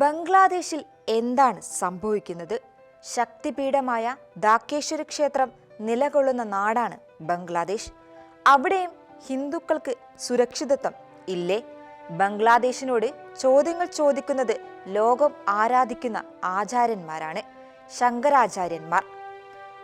ബംഗ്ലാദേശിൽ എന്താണ് സംഭവിക്കുന്നത്? ശക്തിപീഠമായ ദാക്കേശ്വര ക്ഷേത്രം നിലകൊള്ളുന്ന നാടാണ് ബംഗ്ലാദേശ്. അവിടെയും ഹിന്ദുക്കൾക്ക് സുരക്ഷിതത്വം ഇല്ലേ? ബംഗ്ലാദേശിനോട് ചോദ്യങ്ങൾ ചോദിക്കുന്നത് ലോകം ആരാധിക്കുന്ന ആചാര്യന്മാരാണ് ശങ്കരാചാര്യന്മാർ.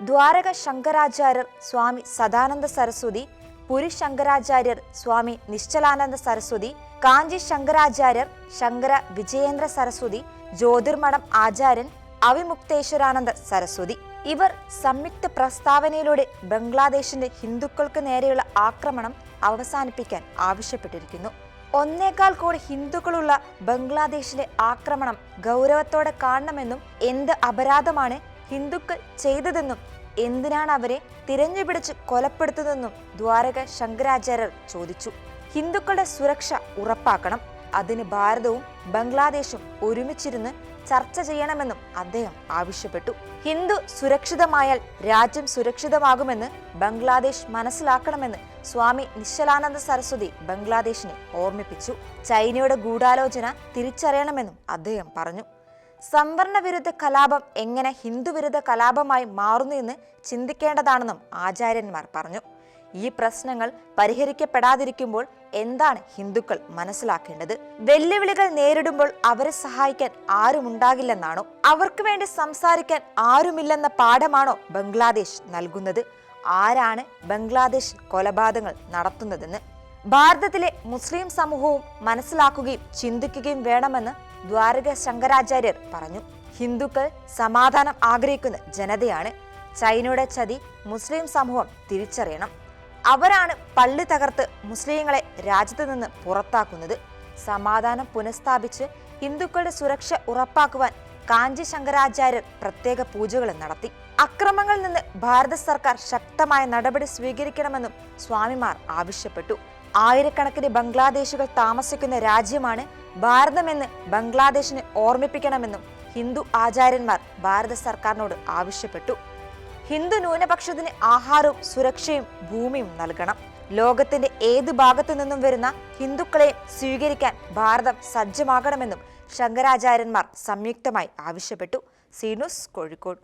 ദ്വാരക ശങ്കരാചാര്യർ സ്വാമി സദാനന്ദ സരസ്വതി പുരി ശങ്കരാചാര്യർ സ്വാമി നിശ്ചലാനന്ദ സരസ്വതി കാഞ്ചി ശങ്കരാചാര്യർ ശങ്കര വിജയേന്ദ്ര സരസ്വതി ജ്യോതിർമഠം ആചാര്യൻ അവിമുക്തേശ്വരാനന്ദ സരസ്വതി. ഇവർ സംയുക്ത പ്രസ്താവനയിലൂടെ ബംഗ്ലാദേശിന്റെ ഹിന്ദുക്കൾക്ക് നേരെയുള്ള ആക്രമണം അവസാനിപ്പിക്കാൻ ആവശ്യപ്പെട്ടിരിക്കുന്നു. ഒന്നേകാൽ കോടി ഹിന്ദുക്കളുള്ള ബംഗ്ലാദേശിലെ ആക്രമണം ഗൗരവത്തോടെ കാണണമെന്നും എന്ത് അപരാധമാണ് ഹിന്ദുക്കൾ ചെയ്തതെന്നും എന്തിനാണ് അവരെ തിരഞ്ഞുപിടിച്ച് കൊലപ്പെടുത്തുന്നതെന്നും ദ്വാരക ശങ്കരാചാര്യർ ചോദിച്ചു. ഹിന്ദുക്കളുടെ സുരക്ഷ ഉറപ്പാക്കണം. അതിന് ഭാരതവും ബംഗ്ലാദേശും ഒരുമിച്ചിരുന്ന് ചർച്ച ചെയ്യണമെന്നും അദ്ദേഹം ആവശ്യപ്പെട്ടു. ഹിന്ദു സുരക്ഷിതമായാൽ രാജ്യം സുരക്ഷിതമാകുമെന്ന് ബംഗ്ലാദേശ് മനസ്സിലാക്കണമെന്ന് സ്വാമി നിശ്ചലാനന്ദ സരസ്വതി ബംഗ്ലാദേശിനെ ഓർമ്മിപ്പിച്ചു. ചൈനയുടെ ഗൂഢാലോചന തിരിച്ചറിയണമെന്നും അദ്ദേഹം പറഞ്ഞു. സംവരണ വിരുദ്ധ കലാപം എങ്ങനെ ഹിന്ദുവിരുദ്ധ കലാപമായി മാറുന്നു എന്ന് ചിന്തിക്കേണ്ടതാണെന്നും ആചാര്യന്മാർ പറഞ്ഞു. ഈ പ്രശ്നങ്ങൾ പരിഹരിക്കപ്പെടാതിരിക്കുമ്പോൾ എന്താണ് ഹിന്ദുക്കൾ മനസ്സിലാക്കേണ്ടത്? വെല്ലുവിളികൾ നേരിടുമ്പോൾ അവരെ സഹായിക്കാൻ ആരുമുണ്ടാകില്ലെന്നാണോ അവർക്ക് വേണ്ടി സംസാരിക്കാൻ ആരുമില്ലെന്ന പാഠമാണോ ബംഗ്ലാദേശ് നൽകുന്നത്? ആരാണ് ബംഗ്ലാദേശ് കൊലപാതകങ്ങൾ നടത്തുന്നതെന്ന്? ഭാരതത്തിലെ മുസ്ലിം സമൂഹവും മനസ്സിലാക്കുകയും ചിന്തിക്കുകയും വേണമെന്ന് ദ്വാരക ശങ്കരാചാര്യർ പറഞ്ഞു. ഹിന്ദുക്കൾ സമാധാനം ആഗ്രഹിക്കുന്ന ജനതയാണ്. ചൈനയുടെ ചതി മുസ്ലിം സമൂഹം തിരിച്ചറിയണം. അവരാണ് പള്ളി തകർത്ത് മുസ്ലിങ്ങളെ രാജ്യത്ത് നിന്ന് പുറത്താക്കുന്നത്. സമാധാനം പുനഃസ്ഥാപിച്ച് ഹിന്ദുക്കളുടെ സുരക്ഷ ഉറപ്പാക്കുവാൻ കാഞ്ചി ശങ്കരാചാര്യർ പ്രത്യേക പൂജകൾ നടത്തി. അക്രമങ്ങളിൽ നിന്ന് ഭാരത സർക്കാർ ശക്തമായ നടപടി സ്വീകരിക്കണമെന്നും സ്വാമിമാർ ആവശ്യപ്പെട്ടു. ആയിരക്കണക്കിന് ബംഗ്ലാദേശികൾ താമസിക്കുന്ന രാജ്യമാണ് ഭാരതമെന്ന് ബംഗ്ലാദേശിനെ ഓർമ്മിപ്പിക്കണമെന്നും ഹിന്ദു ആചാര്യന്മാർ ഭാരത സർക്കാരിനോട് ആവശ്യപ്പെട്ടു. ഹിന്ദു ന്യൂനപക്ഷത്തിന് ആഹാരവും സുരക്ഷയും ഭൂമിയും നൽകണം. ലോകത്തിന്റെ ഏത് ഭാഗത്തു നിന്നും വരുന്ന ഹിന്ദുക്കളെ സ്വീകരിക്കാൻ ഭാരതം സജ്ജമാകണമെന്നും ശങ്കരാചാര്യന്മാർ സംയുക്തമായി ആവശ്യപ്പെട്ടു. സീനുസ് കോഴിക്കോട്.